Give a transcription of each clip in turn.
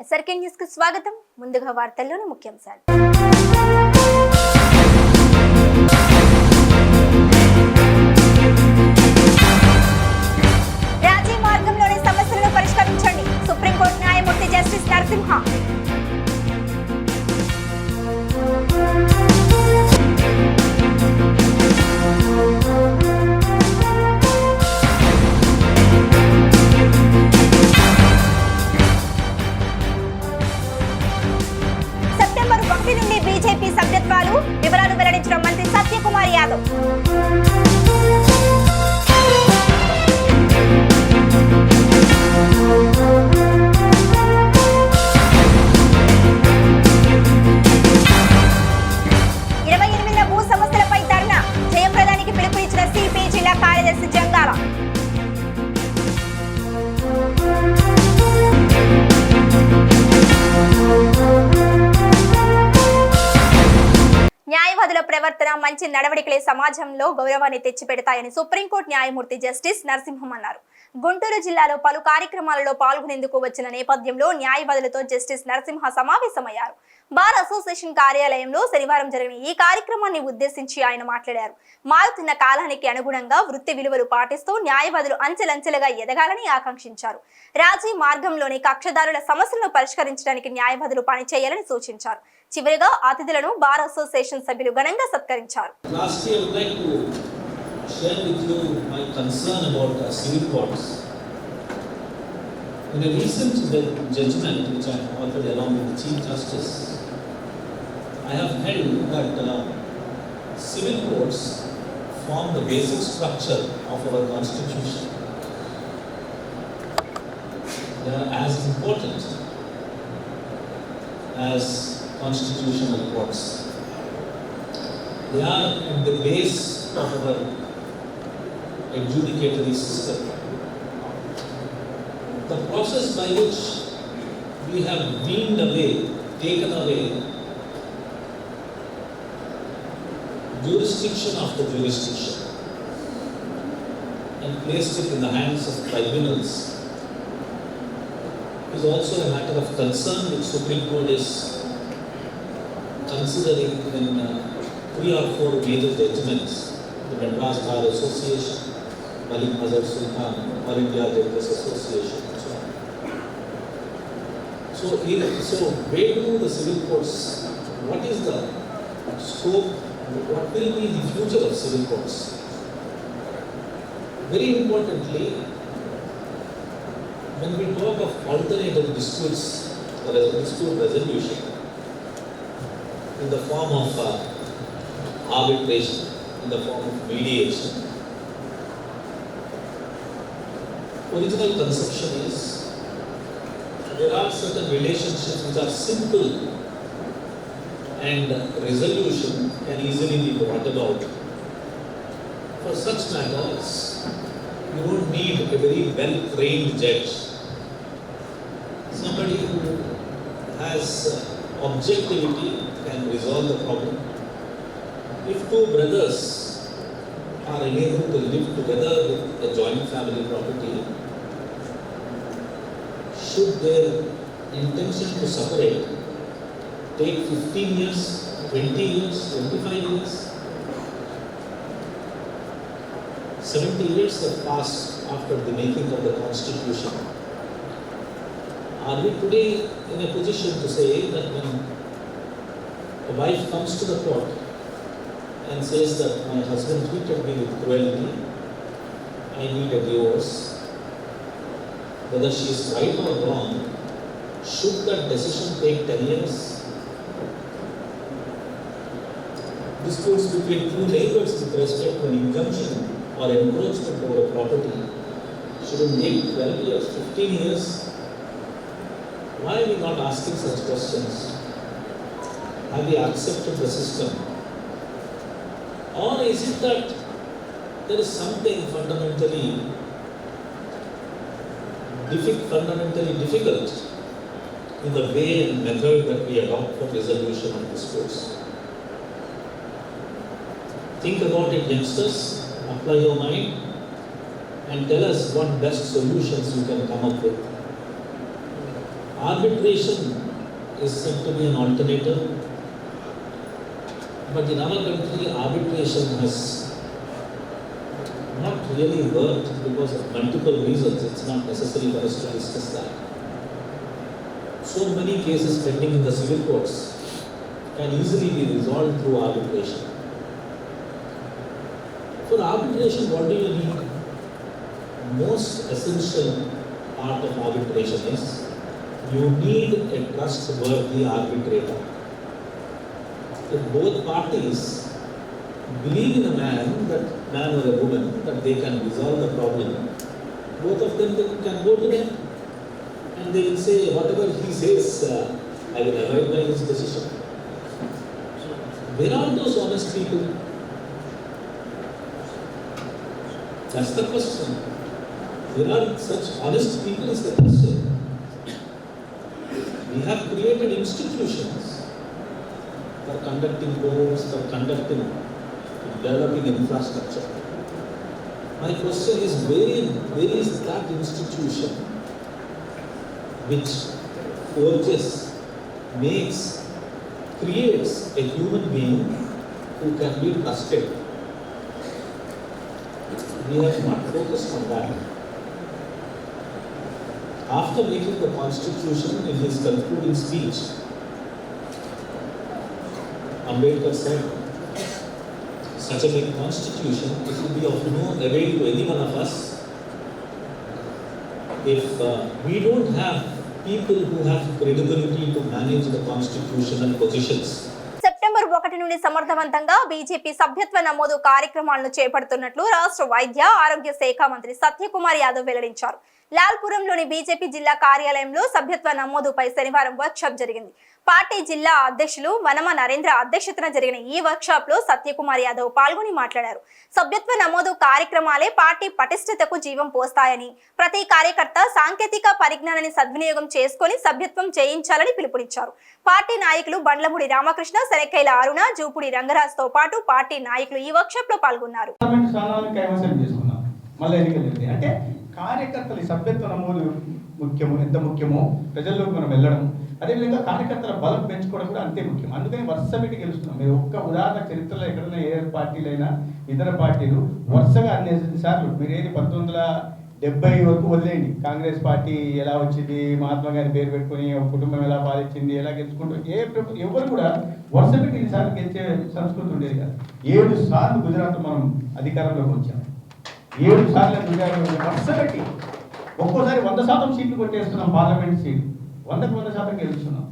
SRK న్యూస్కు స్వాగతం. ముందుగా వార్తల్లోని ముఖ్యాంశాలు. రాజీ మార్గంలోని సమస్యలను పరిష్కరించండి. సుప్రీంకోర్టు న్యాయమూర్తి జస్టిస్ నరసింహ సత్యకుమార్ సమాజంలో గౌరవాన్ని తెచ్చిపెడతాయని సుప్రీంకోర్టు న్యాయమూర్తి జస్టిస్ నరసింహం అన్నారు. గుంటూరు జిల్లాలో పలు కార్యక్రమాలలో పాల్గొనేందుకు వచ్చిన నేపథ్యంలో న్యాయవాదులతో జస్టిస్ నరసింహ సమావేశమయ్యారు. బార్ అసోసియేషన్ కార్యాలయంలో శనివారం జరిగిన ఈ కార్యక్రమాన్ని ఉద్దేశించి ఆయన మాట్లాడారు. మారుతున్న కాలానికి అనుగుణంగా వృత్తి విలువలు పాటిస్తూ న్యాయవాదులు అంచెలంచెలుగా ఎదగాలని ఆకాంక్షించారు. రాజీ మార్గంలోని కక్షదారుల సమస్యలను పరిష్కరించడానికి న్యాయవాదులు పనిచేయాలని సూచించారు. చివరిగా అతిథులను బార్ అసోసియేషన్ సభ్యులు ఘనంగా సత్కరించారు. Concern about uh, civil courts. In a recent judgment which I have authored along with the Chief Justice, I have held that uh, civil courts form the basic structure of our constitution. They are as important as constitutional courts. They are at the base of our adjudicatory system. The process by which we have weaned away, taken away jurisdiction after jurisdiction and placed it in the hands of tribunals is also a matter of concern which Supreme Court is considering in uh, three or four major judgments, the Madras Bar Association, Malik Mazhar Sultan, All India Judges Association, and so on. So, in- so where do the civil courts, what is the scope, what will be the future of civil courts? Very importantly, when we talk of alternative disputes or dispute resolution, in the form of uh, arbitration, in the form of mediation. Original conception is there are certain relationships which are simple and resolution can easily be brought about. For such matters, you don't need a very well trained judge. Somebody who has objectivity can resolve the problem. If two brothers are unable to live together with a joint family property, should their intention to separate take 15 years, 20 years, 25 years? 70 years have passed after the making of the constitution. Are we today in a position to say that when a wife comes to the court and says that my husband treated me with cruelty, I need a divorce, whether she is right or wrong, should that decision take 10 years? Disputes between two neighbors with respect to an injunction or encroachment over property shouldn't take 12 years, 15 years. Why are we not asking such questions? Have we accepted the system? Or is it that there is something fundamentally fundamentally difficult in the way and method that we adopt for resolution of disputes? Think about it, youngsters, apply your mind, and tell us what best solutions you can come up with. Arbitration is said to be an alternative, but in our country, arbitration has really worked because of multiple reasons. It's not necessary for us to discuss that. So many cases pending in the civil courts can easily be resolved through arbitration. For arbitration, what do you need? Most essential part of arbitration is you need a trustworthy arbitrator. If both parties believe in a man, that man or a woman, that they can resolve the problem, both of them can go to them and they will say, whatever he says, uh, I will abide by his decision. Where are those honest people? That's the question. Where are such honest people is the question. We have created institutions for conducting courts, for conducting, developing infrastructure. My question is, where, where is that institution which forges, makes, creates a human being who can be trusted? We have not focused on that. After making the constitution in his concluding speech, Ambedkar said, such a big constitution, it will be of no avail to any one of us if uh, we don't have people who have credibility to manage the constitutional positions. September ఒకటి నుండి సమర్థవంతంగా BJP సభ్యత్వ నమోదు కార్యక్రమాలను చేపడుతున్నట్లు రాష్ట్ర వైద్య ఆరోగ్య శాఖ మంత్రి సత్యకుమార్ యాదవ్ వెల్లడించారు లాల్పురంలోని బీజేపీ జిల్లా కార్యాలయంలో సభ్యత్వ నమోదుపై శనివారం వర్క్షాప్ జరిగింది. పార్టీ జిల్లా అధ్యక్షులు వనమ నరేంద్ర అధ్యక్షతన జరిగిన ఈ వర్క్షాప్లో సత్యకుమార్ యాదవ్ పాల్గొని మాట్లాడారు. సభ్యత్వ నమోదు కార్యక్రమాలే పార్టీ పటిష్టతకు జీవం పోస్తాయని ప్రతి కార్యకర్త సాంకేతిక పరిజ్ఞానాన్ని సద్వినియోగం చేసుకొని సభ్యత్వం చేయించాలని పిలుపునిచ్చారు. పార్టీ నాయకులు బండ్లమూడి రామకృష్ణ శనక్కైల అరుణ జూపుడి రంగరాజ్తో పాటు పార్టీ నాయకులు ఈ వర్క్షాప్లో పాల్గొన్నారు మళ్ళీ ఎన్నికలు అంటే కార్యకర్తల ఈ సభ్యత్వ నమోదు ముఖ్యము ఎంత ముఖ్యమో ప్రజల్లోకి మనం వెళ్ళడం. అదేవిధంగా కార్యకర్తల బలం పెంచుకోవడం కూడా అంతే ముఖ్యం. అందుకని వరుస పెట్టి గెలుస్తున్నాం. మీరు ఒక్క ఉదాహరణ చరిత్రలో ఎక్కడైనా ఏ పార్టీలైనా ఇతర పార్టీలు వరుసగా అన్ని సార్లు మీరు ఏది పంతొమ్మిది వందల డెబ్బై వరకు వదిలేయండి. కాంగ్రెస్ పార్టీ ఎలా వచ్చింది మహాత్మా గారి పేరు పెట్టుకుని ఒక కుటుంబం ఎలా పాలించింది ఎలా గెలుచుకుంటూ ఏ ప్రభుత్వం ఎవరు కూడా వరుస పెట్టి ఈసారి గెలిచే సంస్కృతి ఉండేది కాదు. ఏడు సార్లు గుజరాత్ మనం అధికారంలోకి వచ్చాం. ఏడు సార్లు గుజరాత్ వరుస పెట్టి ఒక్కోసారి వంద శాతం సీట్లు కొట్టేస్తున్నాం పార్లమెంట్ సీట్. వందకు వంద శాతం గెలుస్తున్నాం.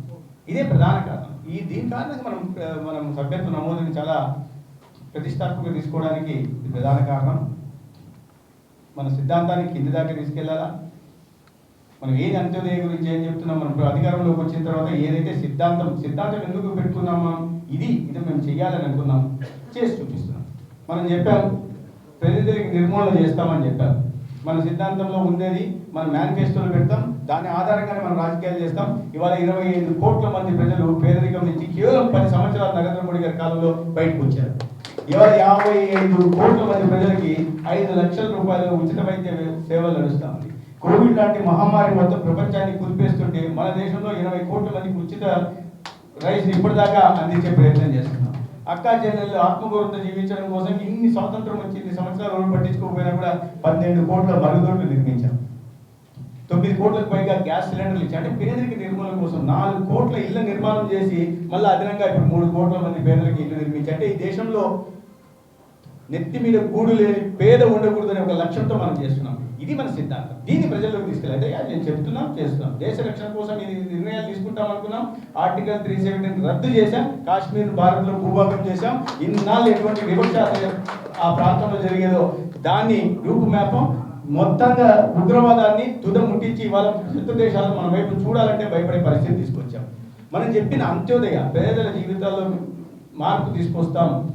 ఇదే ప్రధాన కారణం. ఈ దీని కారణంగా మనం మనం సభ్యత్వ నమోదుని చాలా ప్రతిష్టాత్మకంగా తీసుకోవడానికి ఇది ప్రధాన కారణం. మన సిద్ధాంతాన్ని కింది దాకా తీసుకెళ్ళాలా? మనం ఏది అంత్యోదయ గురించి ఏం చెప్తున్నాం? మనం అధికారంలోకి వచ్చిన తర్వాత ఏదైతే సిద్ధాంతం సిద్ధాంతం ఎందుకు పెట్టుకున్నామో ఇది ఇది మేము చేయాలని అనుకున్నాం. చేసి చూపిస్తున్నాం. మనం చెప్పాము పేదరిక నిర్మూలన చేస్తామని చెప్పారు. మన సిద్ధాంతంలో ఉండేది మన మేనిఫెస్టోలు పెడతాం దాని ఆధారంగానే మనం రాజకీయాలు చేస్తాం. ఇవాళ ఇరవై ఐదు కోట్ల మంది ప్రజలు పేదరికం నుంచి కేవలం పది సంవత్సరాలు నరేంద్ర మోడీ గారి కాలంలో బయటకు వచ్చారు. ఇవాళ యాభై ఐదు కోట్ల మంది ప్రజలకి ఐదు లక్షల రూపాయలు ఉచిత వైద్య సేవలు నడుస్తా కోవిడ్ లాంటి మహమ్మారి మొత్తం ప్రపంచాన్ని కుదిపేస్తుంటే మన దేశంలో ఇరవై కోట్ల మందికి ఉచిత రైస్ ఇప్పటిదాకా అందించే ప్రయత్నం చేస్తున్నాం. అక్కా చెల్లెళ్ళు ఆత్మగౌరవంతో జీవించడం కోసం ఇన్ని స్వాతంత్రం వచ్చి ఇన్ని సంవత్సరాలు ఎవరు పట్టించుకోకపోయినా కూడా పన్నెండు కోట్ల మరుగుదొడ్లు నిర్మించాం. తొమ్మిది కోట్లకు పైగా గ్యాస్ సిలిండర్లు ఇచ్చి. అంటే పేదరిక నిర్మూలన కోసం నాలుగు కోట్ల ఇళ్ళ నిర్మాణం చేసి మళ్ళీ అదనంగా ఇప్పుడు మూడు కోట్ల మంది పేదలకు ఇల్లు నిర్మించి. అంటే ఈ దేశంలో నెత్తి మీద గూడు లేని పేద ఉండకూడదనే ఒక లక్ష్యంతో మనం చేస్తున్నాం. ఇది మన సిద్ధాంతం. దీన్ని ప్రజల్లోకి తీసుకెళ్ళి అదే నేను చెప్తున్నాం చేస్తున్నాం. దేశ రక్షణ కోసం ఇది నిర్ణయాలు తీసుకుంటాం అనుకున్నాం. ఆర్టికల్ త్రీ సెవెంటీని రద్దు చేశాం. కాశ్మీర్ భారత్లో భూభాగం చేశాం. ఇన్నాళ్ళు ఎటువంటి వివక్ష ఆ ప్రాంతంలో జరిగేదో దాన్ని రూపుమాపం మొత్తంగా ఉగ్రవాదాన్ని తుద ముట్టించి ఇవాళ శత్రు దేశాలను మన వైపు చూడాలంటే భయపడే పరిస్థితి తీసుకొచ్చాం. మనం చెప్పిన అంత్యోదయ పేదల జీవితాల్లో మార్పు తీసుకొస్తాం.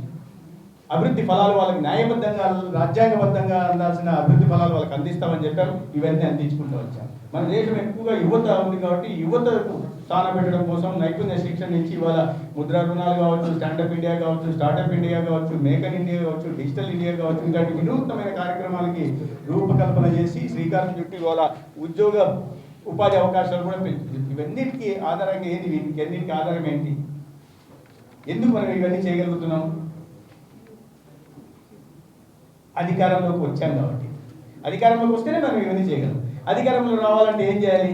అభివృద్ధి ఫలాలు వాళ్ళకి న్యాయబద్ధంగా రాజ్యాంగబద్ధంగా అందాల్సిన అభివృద్ధి ఫలాలు వాళ్ళకి అందిస్తామని చెప్పారు. ఇవన్నీ అందించుకుంటూ వచ్చాం. మన దేశం ఎక్కువగా యువత ఉంది కాబట్టి యువతకు స్థానం పెట్టడం కోసం నైపుణ్య శిక్షణ నుంచి ఇవాళ ముద్రా రుణాలు కావచ్చు స్టాండప్ ఇండియా కావచ్చు స్టార్టప్ ఇండియా కావచ్చు మేక్ ఇన్ ఇండియా కావచ్చు డిజిటల్ ఇండియా కావచ్చు ఇలాంటి వినూత్నమైన కార్యక్రమాలకి రూపకల్పన చేసి శ్రీకారం చుట్టి ఇవాళ ఉద్యోగ ఉపాధి అవకాశాలు కూడా పెంచుతుంది. ఇవన్నిటికీ ఆధారంగా ఏంటి వీటికి అన్నింటికి ఆధారం ఏంటి? ఎందుకు మనం ఇవన్నీ చేయగలుగుతున్నాం? అధికారంలోకి వచ్చాం కాబట్టి. అధికారంలోకి వస్తేనే మనం ఇవన్నీ చేయగలం. అధికారంలో రావాలంటే ఏం చేయాలి?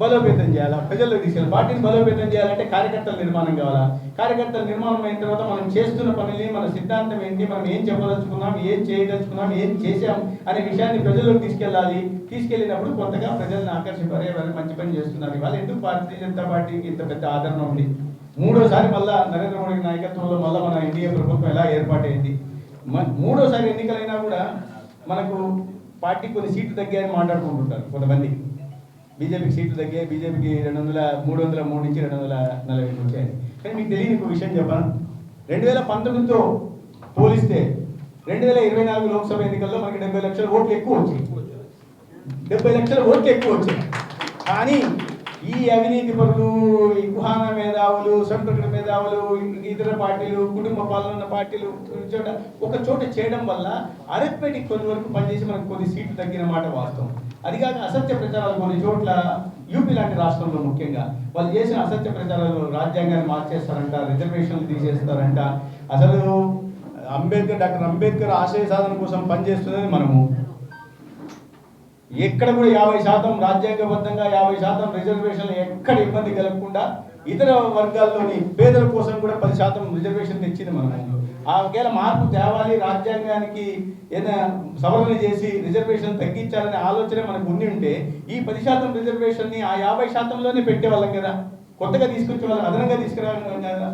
బలోపేతం చేయాలా? ప్రజల్లో తీసుకెళ్ళాలి? పార్టీని బలోపేతం చేయాలంటే కార్యకర్తల నిర్మాణం కావాలా? కార్యకర్తల నిర్మాణం అయిన తర్వాత మనం చేస్తున్న పనుల్ని మన సిద్ధాంతం ఏంటి మనం ఏం చెప్పదలుచుకున్నాం ఏం చేయదలుచుకున్నాం ఏం చేసాం అనే విషయాన్ని ప్రజల్లోకి తీసుకెళ్ళాలి. తీసుకెళ్ళినప్పుడు కొత్తగా ప్రజల్ని ఆకర్షింపరే వాళ్ళు మంచి పని చేస్తున్నారు. ఇవాళ ఎందుకు భారతీయ జనతా పార్టీకి ఇంత పెద్ద ఆదరణ ఉంది? మూడోసారి మళ్ళా నరేంద్ర మోడీ నాయకత్వంలో మళ్ళీ మన ఎన్డీఏ ప్రభుత్వం ఎలా ఏర్పాటైంది? మ- మూడోసారి ఎన్నికలైనా కూడా మనకు పార్టీ కొన్ని సీట్లు తగ్గాయని మాట్లాడుకుంటుంటారు కొంతమంది. బీజేపీకి సీట్లు తగ్గాయి బీజేపీకి రెండు వందల మూడు వందల మూడు నుంచి రెండు వందల నలభై వచ్చాయి కానీ మీకు తెలియని ఒక విషయం చెప్పాను? రెండు వేల పంతొమ్మిదితో పోలిస్తే రెండు వేల ఇరవై నాలుగు లోక్సభ ఎన్నికల్లో మనకి డెబ్బై లక్షల ఓట్లు ఎక్కువ వచ్చాయి. డెబ్బై లక్షల ఓట్లు ఎక్కువ వచ్చాయి. కానీ ఈ అవినీతి పరులు ఈ కుహాన మేధావులు సంతకుల మేధావులు ఇతర పార్టీలు కుటుంబ పాలన పార్టీలు చోట ఒక చోట చేయడం వల్ల అరిథమెటిక్ కొన్ని వరకు పనిచేసి మనకు కొన్ని సీట్లు తగ్గిన మాట వాస్తవం. అది కాక అసత్య ప్రచారాలు కొన్ని చోట్ల యూపీ లాంటి రాష్ట్రంలో ముఖ్యంగా వాళ్ళు చేసిన అసత్య ప్రచారాలు రాజ్యాంగాన్ని మార్చేస్తారంట రిజర్వేషన్లు తీసేస్తారంట. అసలు అంబేద్కర్ డాక్టర్ అంబేద్కర్ ఆశయ సాధన కోసం పనిచేస్తుందని మనము. ఎక్కడ కూడా యాభై శాతం రాజ్యాంగబద్ధంగా యాభై శాతం రిజర్వేషన్లు ఎక్కడ ఇబ్బంది కలగకుండా ఇతర వర్గాల్లోని పేదల కోసం కూడా పది శాతం రిజర్వేషన్ తెచ్చింది మనం ఆ ఒకవేళ మార్పు తేవాలి రాజ్యాంగానికి ఏదైనా సవరణ చేసి రిజర్వేషన్ తగ్గించాలనే ఆలోచన మనకు ఉండి ఉంటే ఈ పది శాతం రిజర్వేషన్ని ఆ యాభై శాతంలోనే పెట్టేవాళ్ళం కదా. కొత్తగా తీసుకొచ్చే వాళ్ళు అదనంగా తీసుకురావడం కదా.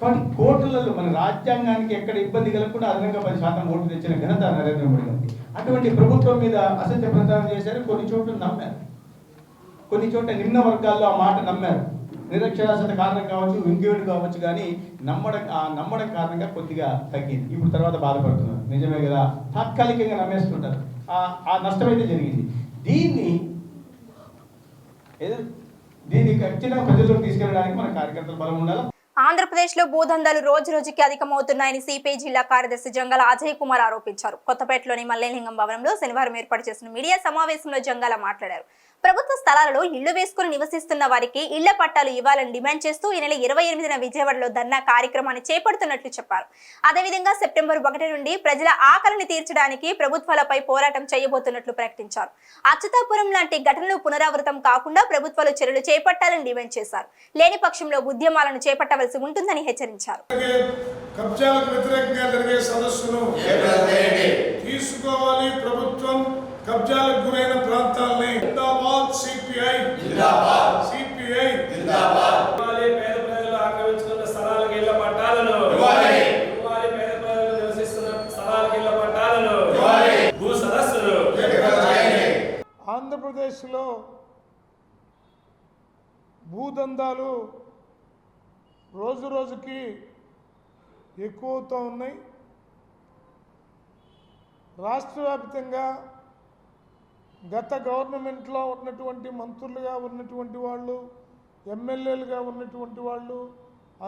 కాబట్టి కోర్టులలో మన రాజ్యాంగానికి ఎక్కడ ఇబ్బంది కలగకుండా అదనంగా పది శాతం ఓట్లు తెచ్చిన ఘనత నరేంద్ర మోడీ గారికి. అటువంటి ప్రభుత్వం మీద అసత్య ప్రచారం చేశారు. కొన్ని చోట్ల నమ్మారు. కొన్ని చోట్ల నిమ్న వర్గాల్లో ఆ మాట నమ్మారు. నిరక్షరాస్యత కారణం కావచ్చు ఇంకేడు కావచ్చు కానీ నమ్మడం ఆ నమ్మడం కారణంగా కొద్దిగా తగ్గింది. ఇప్పుడు తర్వాత బాధపడుతున్నారు. నిజమే కదా? తాత్కాలికంగా నమ్మేస్తుంటారు. ఆ ఆ నష్టం అయితే జరిగింది. దీన్ని ఏదో దీన్ని ఖచ్చితంగా ప్రజల్లోకి తీసుకెళ్ళడానికి మన కార్యకర్తల బలం ఉండాలి? ఆంధ్రప్రదేశ్లో భూదందాలు రోజు రోజుకి అధికమవుతున్నాయని సిపిఐ జిల్లా కార్యదర్శి జంగల అజయ్ కుమార్ ఆరోపించారు. కొత్తపేటలోని మల్లేలింగం భవనంలో శనివారం ఏర్పాటు చేసిన మీడియా సమావేశంలో జంగల మాట్లాడారు. ప్రభుత్వ స్థలాలలో ఇళ్ళు వేసుకుని నివసిస్తున్న వారికి ఇళ్ళ పట్టాలు ఇవ్వాలని డిమాండ్ చేస్తూ ఈ నెల ఇరవై ఎనిమిదిన విజయవాడలో ధర్నా కార్యక్రమాన్ని చేపడుతున్నట్లు చెప్పారు. అదేవిధంగా సెప్టెంబర్ ఒకటి నుండి ప్రజల ఆకలిని తీర్చడానికి ప్రభుత్వాలపై పోరాటం చేయబోతున్నట్లు ప్రకటించారు. అచ్యుతాపురం లాంటి ఘటనలు పునరావృతం కాకుండా ప్రభుత్వాలు చర్యలు చేపట్టాలని డిమాండ్ చేశారు. లేని పక్షంలో ఉద్యమాలను చేపట్టవలసి ఉంటుందని హెచ్చరించారు. కబ్జాలకు వ్యతిరేకంగా జరిగే సదస్సును తీసుకోవాలి ప్రభుత్వం. కబ్జాలకు గురైన ప్రాంతాలని జిందాబాద్ సిపిఐ. సిపిఐ. ఇవ్వాలి పేద ప్రజలు ఆక్రమించుకున్న స్థలాలకు ఇళ్ళ పట్టాలను. ఇవ్వాలి. పేద ప్రజలు నివసిస్తున్న స్థలాలకు ఇళ్ళ పట్టాలను. భూ సదస్సులు ఆంధ్రప్రదేశ్లో భూదందాలు రోజు రోజుకి ఎక్కువవుతూ ఉన్నాయి. రాష్ట్ర వ్యాప్తంగా గత గవర్నమెంట్లో ఉన్నటువంటి మంత్రులుగా ఉన్నటువంటి వాళ్ళు ఎమ్మెల్యేలుగా ఉన్నటువంటి వాళ్ళు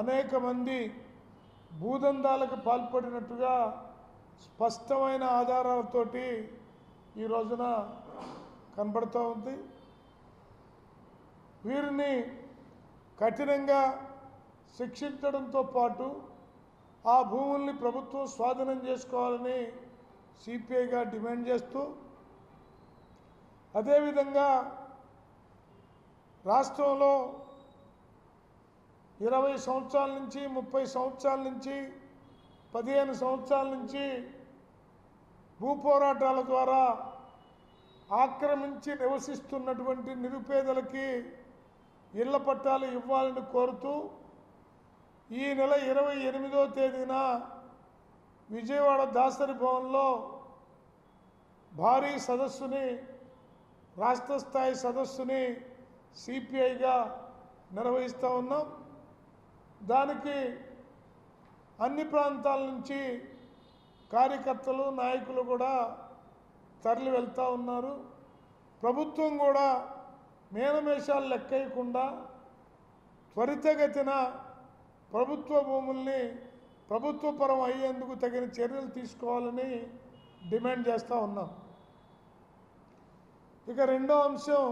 అనేక మంది భూదందాలకు పాల్పడినట్టుగా స్పష్టమైన ఆధారాలతోటి ఈ రోజున కనబడుతూ ఉంది. వీరిని కఠినంగా శిక్షించడంతో పాటు ఆ భూముల్ని ప్రభుత్వం స్వాధీనం చేసుకోవాలని సిపిఐగా డిమాండ్ చేస్తూ అదేవిధంగా రాష్ట్రంలో ఇరవై సంవత్సరాల నుంచి ముప్పై సంవత్సరాల నుంచి పదిహేను సంవత్సరాల నుంచి భూ పోరాటాల ద్వారా ఆక్రమించి నివసిస్తున్నటువంటి నిరుపేదలకి ఇళ్ళ పట్టాలు ఇవ్వాలని కోరుతూ ఈ నెల ఇరవై ఎనిమిదో తేదీన విజయవాడ దాసరి భవన్లో భారీ సదస్సుని రాష్ట్ర స్థాయి సదస్సుని సిపిఐగా నిర్వహిస్తూ ఉన్నాం. దానికి అన్ని ప్రాంతాల నుంచి కార్యకర్తలు నాయకులు కూడా తరలి వెళ్తూ ఉన్నారు. ప్రభుత్వం కూడా మేనమేషాలు లెక్కయ్యకుండా త్వరితగతిన ప్రభుత్వ భూముల్ని ప్రభుత్వపరం అయ్యేందుకు తగిన చర్యలు తీసుకోవాలని డిమాండ్ చేస్తూ ఉన్నాం. ఇక రెండో అంశం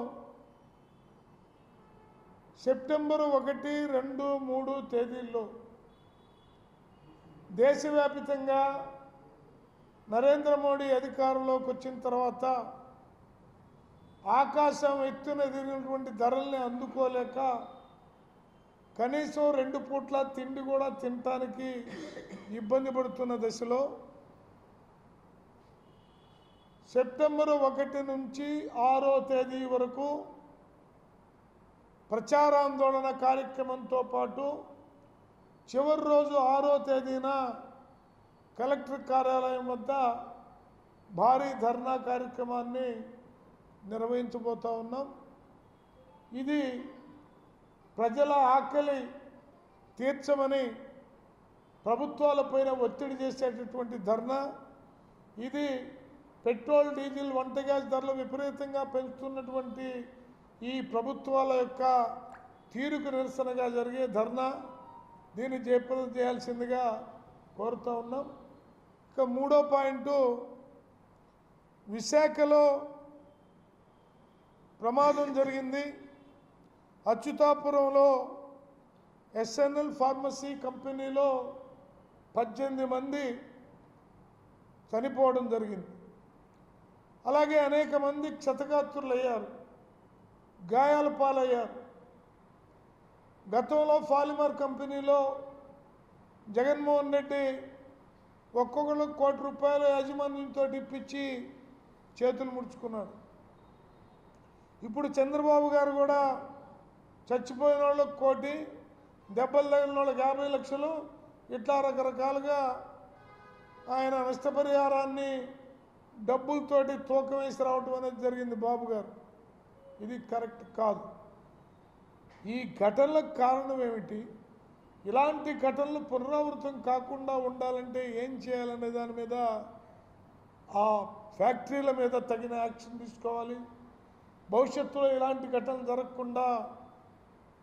సెప్టెంబరు ఒకటి రెండు మూడు తేదీల్లో దేశవ్యాప్తంగా నరేంద్ర మోడీ అధికారంలోకి వచ్చిన తర్వాత ఆకాశం ఎత్తున ఎదిగినటువంటి ధరల్ని అందుకోలేక కనీసం రెండు పూట్ల తిండి కూడా తినటానికి ఇబ్బంది పడుతున్న దశలో సెప్టెంబర్ ఒకటి నుంచి ఆరో తేదీ వరకు ప్రచారాందోళన కార్యక్రమంతో పాటు చివరి రోజు ఆరో తేదీన కలెక్టర్ కార్యాలయం వద్ద భారీ ధర్నా కార్యక్రమాన్ని నిర్వహించబోతా ఉన్నాం. ఇది ప్రజల ఆకలి తీర్చమని ప్రభుత్వాలపైన ఒత్తిడి చేసేటటువంటి ధర్నా ఇది పెట్రోల్ డీజిల్ వంట గ్యాస్ ధరలు విపరీతంగా పెంచుతున్నటువంటి ఈ ప్రభుత్వాల యొక్క తీరుకు నిరసనగా జరిగే ధర్నా. దీన్ని జయప్రదం చేయాల్సిందిగా కోరుతూ ఉన్నాం. ఇక మూడో పాయింటు విశాఖలో ప్రమాదం జరిగింది. అచ్యుతాపురంలో ఎస్ఎన్ఎల్ ఫార్మసీ కంపెనీలో పద్దెనిమిది మంది చనిపోవడం జరిగింది. అలాగే అనేక మంది క్షతగాత్రులు అయ్యారు గాయాల పాలయ్యారు. గతంలో ఫాలిమర్ కంపెనీలో జగన్మోహన్ రెడ్డి ఒక్కొక్కరు కోటి రూపాయల యాజమాన్యంతో ఇప్పించి చేతులు ముడుచుకున్నాడు ఇప్పుడు చంద్రబాబు గారు కూడా చచ్చిపోయిన వాళ్ళకి కోటి దెబ్బలు తగిలిన వాళ్ళకి యాభై లక్షలు ఇట్లా రకరకాలుగా ఆయన నష్టపరిహారాన్ని డబ్బులతోటి తూకం వేసి రావటం అనేది జరిగింది బాబు గారు. ఇది కరెక్ట్ కాదు. ఈ ఘటనలకు కారణం ఏమిటి? ఇలాంటి ఘటనలు పునరావృతం కాకుండా ఉండాలంటే ఏం చేయాలనే దాని మీద ఆ ఫ్యాక్టరీల మీద తగిన యాక్షన్ తీసుకోవాలి. భవిష్యత్తులో ఇలాంటి ఘటనలు జరగకుండా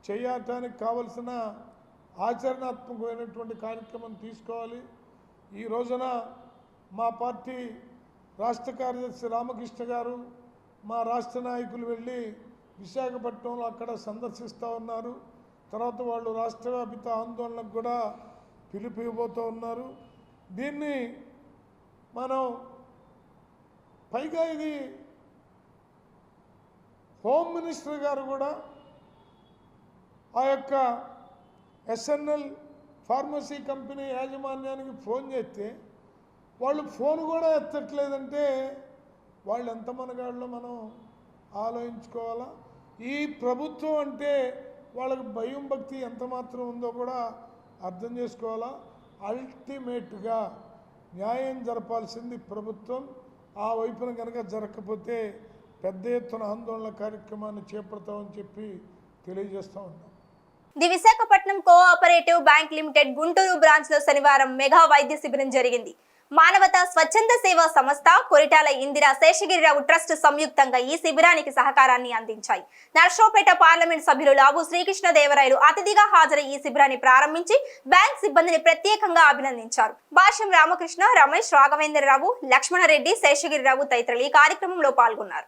చేయటానికి కావలసిన ఆచరణాత్మకమైనటువంటి కార్యక్రమం తీసుకోవాలి. ఈ రోజున మా పార్టీ రాష్ట్ర కార్యదర్శి రామకృష్ణ గారు మా రాష్ట్ర నాయకులు వెళ్ళి విశాఖపట్నంలో అక్కడ సందర్శిస్తూ ఉన్నారు. తర్వాత వాళ్ళు రాష్ట్రవ్యాపిత ఆందోళనకు కూడా పిలుపు ఇవ్వబోతూ ఉన్నారు. దీన్ని మనం పైగా ఇది హోమ్ మినిస్టర్ గారు కూడా ఆ యొక్క ఎస్ఎన్ఎల్ ఫార్మసీ కంపెనీ యాజమాన్యానికి ఫోన్ చేస్తే వాళ్ళు ఫోన్ కూడా ఎత్తట్లేదంటే వాళ్ళు ఎంత మనగాళ్ళో మనం ఆలోచించుకోవాలా? ఈ ప్రభుత్వం అంటే వాళ్ళకి భయం భక్తి ఎంత మాత్రం ఉందో కూడా అర్థం చేసుకోవాలా? అల్టిమేట్గా న్యాయం జరపాల్సింది ప్రభుత్వం. ఆ వైపున కనుక జరగకపోతే పెద్ద ఎత్తున ఆందోళన కార్యక్రమాన్ని చేపడతామని చెప్పి తెలియజేస్తూ ఉన్నాం. The Visakhapatnam cooperative bank limited Guntur బ్రాంచ్లో శనివారం మెగా వైద్య శిబిరం జరిగింది. మానవత స్వచ్ఛంద సేవా సంస్థ కొరిటాల ఇందిరా శేషగిరిరావు ట్రస్ట్ సంయుక్తంగా ఈ శిబిరానికి సహకారాన్ని అందించాయి. నర్సోపేట పార్లమెంట్ సభ్యులు లాబు శ్రీకృష్ణదేవరాయలు అతిథిగా హాజరై ఈ శిబిరాన్ని ప్రారంభించి బ్యాంక్ సిబ్బందిని ప్రత్యేకంగా అభినందించారు. భాష్యం రామకృష్ణ రమేష్ రాఘవేంద్రరావు లక్ష్మణరెడ్డి శేషగిరిరావు తదితరులు ఈ కార్యక్రమంలో పాల్గొన్నారు.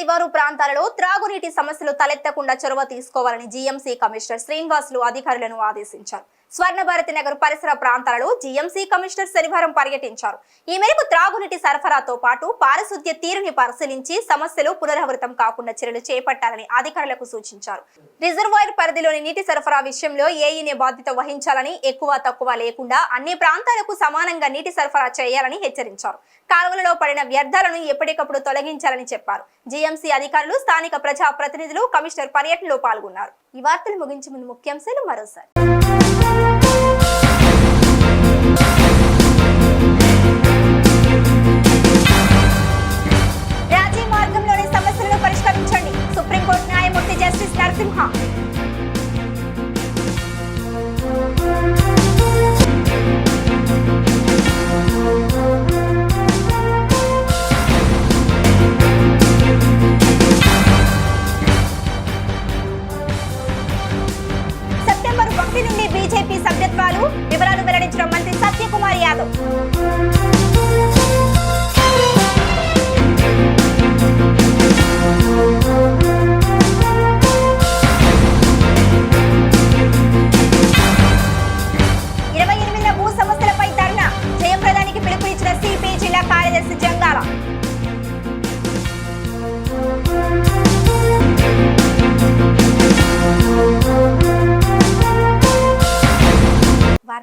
శివారు ప్రాంతాలలో త్రాగునీటి సమస్యలు తలెత్తకుండా చొరవ తీసుకోవాలని జీఎంసీ కమిషనర్ శ్రీనివాసులు అధికారులను ఆదేశించారు. స్వర్ణభారతి నగర్ పరిసర ప్రాంతాలలో జీఎంసీ కమిషనర్ శనివారం పర్యటించారు. ఈ మేరకు త్రాగునీటి సరఫరాతో పాటు పారిశుద్ధ్య తీరుని పరిశీలించి సమస్యలు పునరావృతం కాకుండా చర్యలు చేపట్టాలని అధికారులకు సూచించారు. రిజర్వాయర్ పరిధిలోని నీటి సరఫరా విషయంలో ఏఈనే బాధ్యత వహించాలని ఎక్కువ తక్కువ లేకుండా అన్ని ప్రాంతాలకు సమానంగా నీటి సరఫరా చేయాలని హెచ్చరించారు. కాలువలలో పడిన వ్యర్థాలను ఎప్పటికప్పుడు తొలగించాలని చెప్పారు. జీఎంసీ అధికారులు స్థానిక ప్రజా ప్రతినిధులు కమిషనర్ పర్యటనలో పాల్గొన్నారు. ఈ వార్తలు ముగించే ముందు ముఖ్యాంశాలు మరోసారి. బీజేపీ సభ్యత్వాలు వివరాలు వెల్లడించిన మంత్రి సత్యకుమార్ యాదవ్. ఇరవై ఎనిమిదిన భూ సమస్యలపై ధర్నా. జయప్రదానికి పిలుపునిచ్చిన సిపిఐ జిల్లా కార్యదర్శి